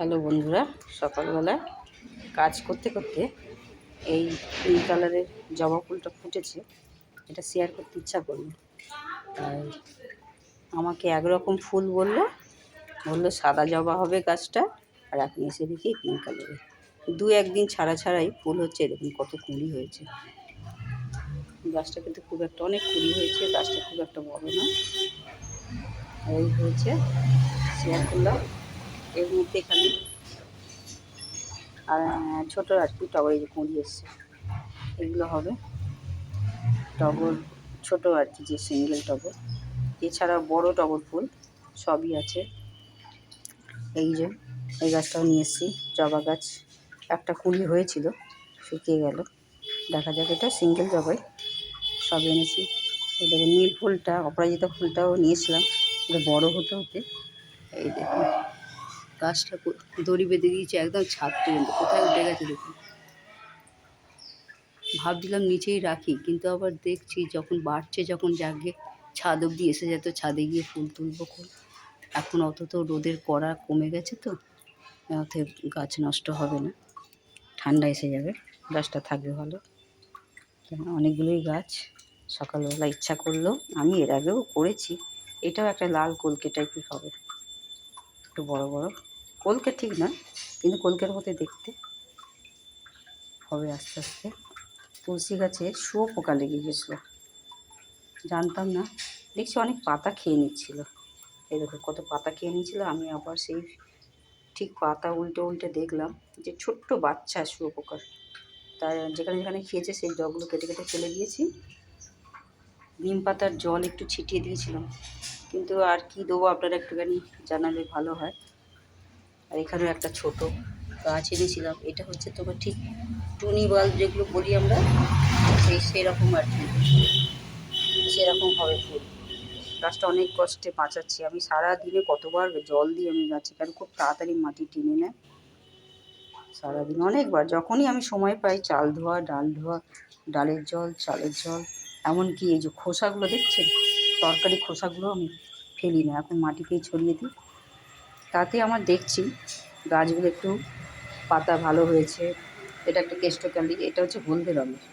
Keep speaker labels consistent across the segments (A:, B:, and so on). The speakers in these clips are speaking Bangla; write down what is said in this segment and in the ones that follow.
A: হ্যালো বন্ধুরা সকালবেলা কাজ করতে করতে এই পিঙ্ক কালারের জবা ফুলটা ফুটেছে, এটা শেয়ার করতে ইচ্ছা করল। তাই আমাকে একরকম ফুল বলল বলল সাদা জবা হবে গাছটা, আর এখন এসে দেখি পিঙ্ক কালারের দু একদিন ছাড়া ছাড়াই ফুল হচ্ছে, এরকম কত কুড়ি হয়েছে। গাছটা কিন্তু খুব একটা অনেক কুড়ি হয়েছে, গাছটা খুব একটা বড় না। এই হয়েছে শেয়ার করলাম। এর মধ্যে এখানে। আর ছোটো আর কি টগর, এই যে কুঁড়ি এসছে। এগুলো হবে টগর, ছোটো আর কি যে সিঙ্গেল টগর। এছাড়া বড় টগর ফুল সবই আছে। এই যে, এই গাছটাও নিয়ে এসেছি, জবা গাছ। একটা কুড়ি হয়েছিল, শুকিয়ে গেল। দেখা যাক, এটা সিঙ্গেল জবাই। সব এনেছি। এই দেখুন, নীল ফুলটা, অপরাজিতা ফুলটাও নিয়েছিলাম এটা বড় হতে হতে। এই দেখুন। গাছটা দড়ি বেঁধে দিয়েছে, একদম ছাদ পর্যন্ত। কোথায় উঠে গেছে দেখুন। ভাবছিলাম নিচেই রাখি, কিন্তু আবার দেখছি যখন বাড়ছে, যখন জাগে, ছাদ অবধি এসে যেত ছাদে গিয়ে ফুল তুলবো এখন অত তো রোদের কড়া কমে গেছে তো, অতএব গাছ নষ্ট হবে না। ঠান্ডা এসে যাবে, গাছটা থাকবে ভালো। অনেকগুলোই গাছ, সকালবেলা ইচ্ছা করল, আমি এর আগেও করেছি। এটাও একটা লাল কলকে টাইপের হবে। একটু বড় বড়। কলকে ঠিক না কিন্তু কলকের মতো দেখতে হবে আস্তে আস্তে। তুলসী গাছে শুয়ো পোকা লেগে গেছিল। জানতাম না। দেখছি অনেক পাতা খেয়ে নিচ্ছিল। এই দেখো, কত পাতা খেয়ে নিচ্ছিল। আমি আবার সেই ঠিক পাতা উল্টে উল্টে দেখলাম যে ছোট্ট বাচ্চা শুয়ো পোকার। তার যেখানে যেখানে খেয়েছে সেই ডগগুলো কেটে কেটে ফেলে দিয়েছি। নিম পাতার জল একটু ছিটিয়ে দিয়েছিলাম। কিন্তু আর কি দেবো আপনারা একটুখানি জানালে ভালো হয়। আর এখানেও একটা ছোট গাছ এনেছিলাম, এটা হচ্ছে তোমার ঠিক টুনি বাল্ব যেগুলো বলি আমরা, সেই সেরকম আর কি। সেরকম হবে ফুল। গাছটা অনেক কষ্টে বাঁচাচ্ছি। আমি সারা দিনে কতবার জল দিই আমি গাছে, কারণ খুব তাড়াতাড়ি মাটি টেনে নেয়। সারাদিন অনেকবার, যখনই আমি সময় পাই, চাল ধোয়া, ডাল ধোয়া, ডালের জল, চালের জল, এমনকি এই যে খোসাগুলো দেখছেন? তরকারি খোসাগুলো আমি ফেলি না, এখন মাটিতেই ছড়িয়ে দিই। তাতে আমার দেখছি গাছগুলো একটু পাতা ভালো হয়েছে। এটা একটা কেষ্টকালি এটা হচ্ছে হলদে রঙের।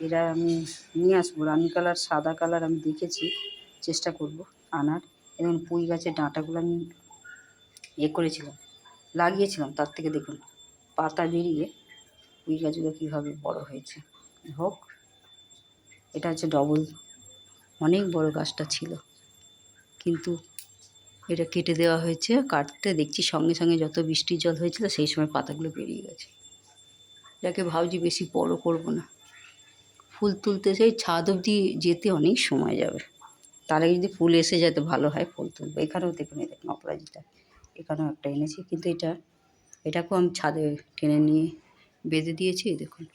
A: এরা আমি নিয়ে আসব, রানি কালার, সাদা কালার আমি দেখেছি, চেষ্টা করব আনার। এবং পুঁই গাছের ডাঁটাগুলো আমি এ করেছিলাম, লাগিয়েছিলাম, তার থেকে দেখুন পাতা বেরিয়ে পুঁই গাছগুলো কীভাবে বড় হয়েছে। হোক, এটা হচ্ছে ডবল অনেক বড় গাছটা ছিল। কিন্তু এটা কেটে দেওয়া হয়েছে, কাটতে দেখছি সঙ্গে সঙ্গে যত বৃষ্টির জল হয়েছিল সেই সময় পাতাগুলো বেরিয়ে গেছে। যাকে ভাবছি বেশি বড় করব না। ফুল তুলতে সেই ছাদ অবধি যেতে অনেক সময় যাবে। তার আগে যদি ফুল এসে যায় তো ভালো হয়, ফুল তুলবো। এখানেও দেখুন, এই দেখুন অপরাজিতা। এখানেও একটা এনেছি, কিন্তু এটা, এটাকেও আমি ছাদে টেনে নিয়ে বেঁধে দিয়েছি, দেখুন।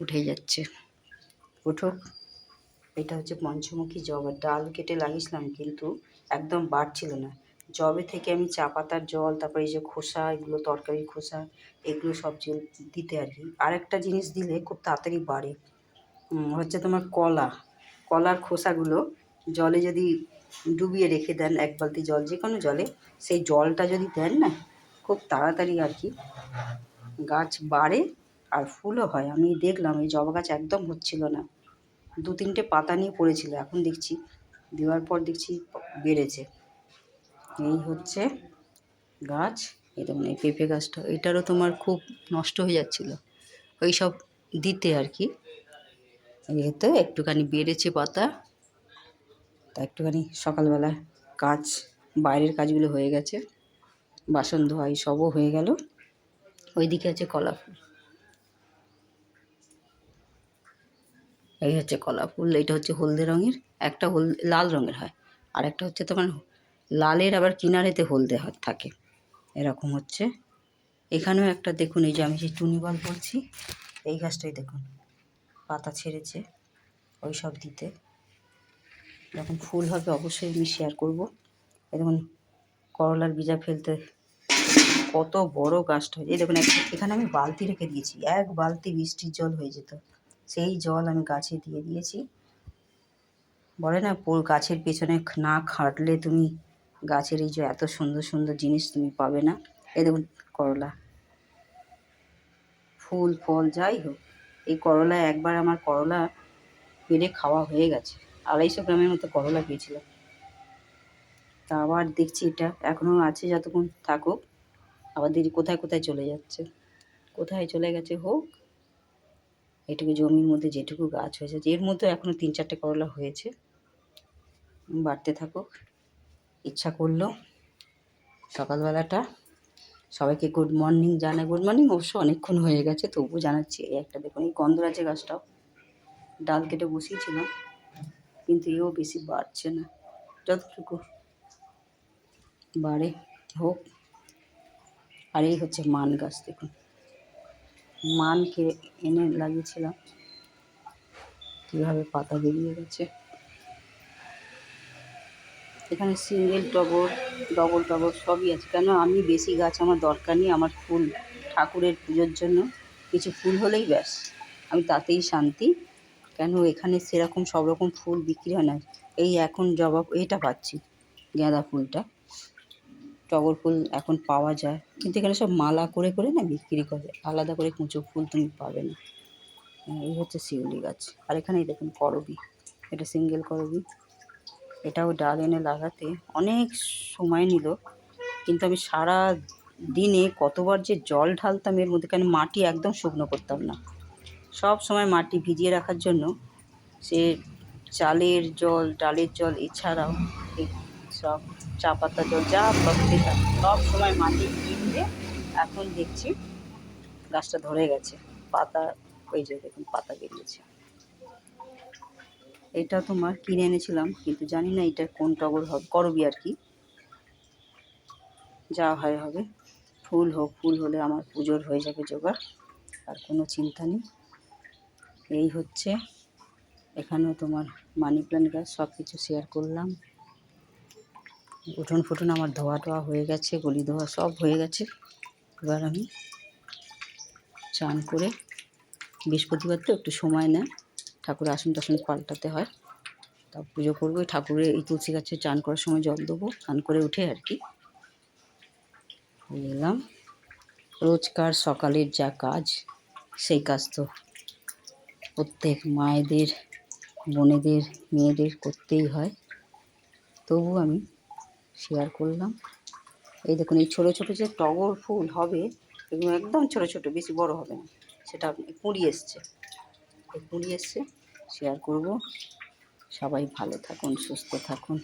A: উঠে যাচ্ছে। উঠুক। এটা হচ্ছে পঞ্চমুখী জবা। ডাল কেটে লাগিয়েছিলাম কিন্তু একদম বাড়ছিল না। জবে থেকে আমি চা পাতার জল, তারপরে এই যে খোসা, এগুলো তরকারির খোসা, এগুলো সব দিতে আর কি। আরেকটা জিনিস দিলে খুব তাড়াতাড়ি বাড়ে। হচ্ছে তোমার কলা। কলার খোসাগুলো জলে যদি ডুবিয়ে রেখে দেন, এক বালতি জল, যে কোনো জলে, সেই জলটা যদি দেন না, খুব তাড়াতাড়ি আর কি গাছ বাড়ে আর ফুলও হয়। আমি দেখলাম এই জবা গাছ একদম হচ্ছিল না। দু তিনটে পাতা নিয়ে পড়েছিল, এখন দেখছি, দেওয়ার পর দেখছি বেড়েছে। এই হচ্ছে গাছ দেখুন, এই পেঁপে গাছটা এটারও তোমার খুব নষ্ট হয়ে যাচ্ছিল। ওই সব দিতে আর কি। যেহেতু একটুখানি বেড়েছে পাতা, তা একটুখানি সকালবেলা কাজ, বাইরের কাজগুলো হয়ে গেছে, বাসন ধোয়া এই সবও হয়ে গেল। ওইদিকে আছে কলা ফুল। এই হচ্ছে কলা ফুল এটা হচ্ছে হলদে রঙের, একটা হল, লাল রঙের হয়। আর একটা হচ্ছে তোমার লালের আবার কিনারেতে হলদে হয়, থাকে। এরকম হচ্ছে। এখানেও একটা দেখুন, এই যে আমি যে টুনি বল বলছি, এই গাছটাই দেখুন। পাতা ছেড়েছে ওই সব দিতে। যখন ফুল হবে অবশ্যই আমি শেয়ার করব। দেখুন, করলার বীজা ফেলতে কত বড় গাছটা হয়েছে। এই দেখুন এখানে আমি বালতি রেখে দিয়েছি। এক বালতি বৃষ্টির জল হয়ে যেত। সেই জল আমি গাছে দিয়ে দিয়েছি। বলে না গাছের পেছনে না খাটলে তুমি গাছের এই যে এত সুন্দর সুন্দর জিনিস তুমি পাবে না। এই দেখুন করলা। ফুল, ফল, যাই হোক, এই করলা একবার আমার করলা পেরে খাওয়া হয়ে গেছে। আড়াইশো গ্রামের মতো করলা পেয়েছিলাম। তা আবার দেখছি এটা এখনও আছে যতক্ষণ থাকুক। আবার দেখি কোথায় কোথায় চলে যাচ্ছে? কোথায় চলে গেছে? হোক এটুকু জমির মধ্যে যেটুকু গাছ হয়েছে এর মধ্যে এখনও তিন চারটে করলা হয়েছে। বাড়তে থাকুক, ইচ্ছা করল। সকালবেলাটা সবাইকে গুড মর্নিং জানাই। গুড মর্নিং অবশ্য অনেকক্ষণ হয়ে গেছে, তবুও জানাচ্ছি, এই একটা দেখুন, এই গন্ধরাজের গাছটাও ডাল কেটে বসিয়েছিলাম, কিন্তু এও বেশি বাড়ছে না। যতটুকু বাড়ে হোক। আর এই হচ্ছে মান গাছ, দেখুন। মানকে এনে লাগিয়েছিলাম। কীভাবে পাতা বেরিয়ে গেছে। এখানে সিঙ্গেল টগর, ডবল টগর সবই আছে। কেন আমি বেশি গাছ আমার দরকার নেই, আমার ফুল, ঠাকুরের পুজোর জন্য। কিছু ফুল হলেই ব্যাস। আমি তাতেই শান্তি। কেন এখানে সেরকম সব রকম ফুল বিক্রি হয় না। এই এখন জবা, এটা পাচ্ছি, গাঁদা ফুলটা। টগর ফুল এখন পাওয়া যায়। কিন্তু এখানে সব মালা করে করে না বিক্রি করে। আলাদা করে কুঁচো ফুল তুমি পাবে না। হ্যাঁ, এই হচ্ছে শিউলি গাছ। আর এখানেই দেখুন করবি। এটা সিঙ্গেল করবি। এটাও ডাল এনে লাগাতে অনেক সময় নিল। কিন্তু আমি সারা দিনে কতবার যে জল ঢালতাম এর মধ্যে কেন মাটি একদম শুকনো করতাম না। সব সময় মাটি ভিজিয়ে রাখার জন্য সে চালের জল ডালের জল এছাড়াও সব চা পাতা যা পাচ্ছি সব সময় মাটি ভিজিয়ে এখন দেখছি গাছটা ধরে গেছে। পাতা ওই যে দেখুন, পাতা বেরিয়েছে। এটা তোমার কিনে এনেছিলাম, কিন্তু জানি না এটা কোন টগর হবে, করবি আর কি। যা হয় হবে। ফুল হোক, ফুল হলে আমার পুজোর হয়ে যাবে জোগাড়, আর কোনো চিন্তা নেই। এই হচ্ছে এখানেও তোমার মানি প্ল্যান্ট গাছ সব কিছু শেয়ার করলাম। উঠোন ফুটুন আমার ধোয়া টোয়া হয়ে গেছে গলি ধোয়া সব হয়ে গেছে। এবার আমি চান করে বৃহস্পতিবার তো একটু সময় নেয়, ঠাকুর আসন টাসন পাল্টাতে হয়। তা পুজো করব ঠাকুরের এই তুলসী গাছে চান করার সময় জল দেবো, চান করে উঠে আর কি। এলাম। রোজকার সকালের যা কাজ, সেই কাজ তো প্রত্যেক মায়েদের, বোনেদের, মেয়েদের করতেই হয়। তবু আমি শেয়ার করলাম। এই দেখুন, এই ছোটো ছোটো যে টগর ফুল হবে, এগুলো একদম ছোটো ছোটো, বেশি বড় হবে না। সেটা কুড়ি এসছে। কুঁড়ি এসছে শেয়ার করব। সবাই ভালো থাকুন, সুস্থ থাকুন।